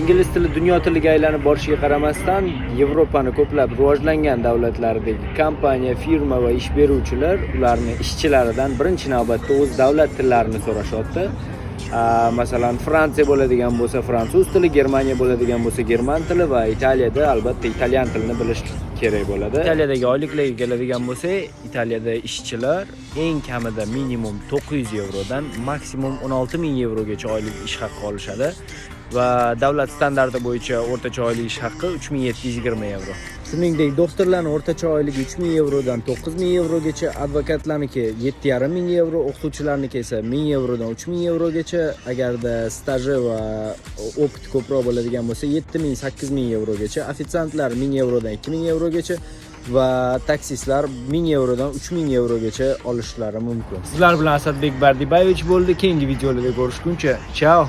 ingliz tili dunyo tiliga aylanib borishiga qaramasdan yevropani ko'plab rivojlangan davlatlaridagi kompaniya firma va ish beruvchilar ularni ishchilaridan birinchi navbatda o'z davlat tillarini so'rashyapti. Masalan fransiya bo'ladigan bo'lsa fransuz tili germaniya bo'ladigan bo'lsa german tili va italiyada albatta italyan tilini bilish kerak bo'ladi. Italiyadagi oyliklarga keladigan bo'lsak italiyada ishchilar eng kamida minimum 900 yevrodan maksimum 16 ming yevrogacha oylik ish haqi olishadi. Va davlat standarti bo'yicha o'rtacha oylik ish haqqi 3720 yevro. Shuningdek doktorlarni o'rtacha oyligi 3000 yevrodan 9000 yevrogacha advokatlarniki 7,5 ming yevro o'qituvchilarniki esa 1000 yevrodan 3000 yevrogacha. Agarda staji va opit ko'proq bo'ladigan bo'lsa 7000 8000 yevrogacha. Ofitsiantlar 1000 yevrodan 2000 yevrogacha va taksistlar 1000 yevrodan 3000 yevrogacha olishlari mumkin. Sizlar bilan asadbek bardibayevich bo'ldi. Keyingi videolarda ko'rishguncha chao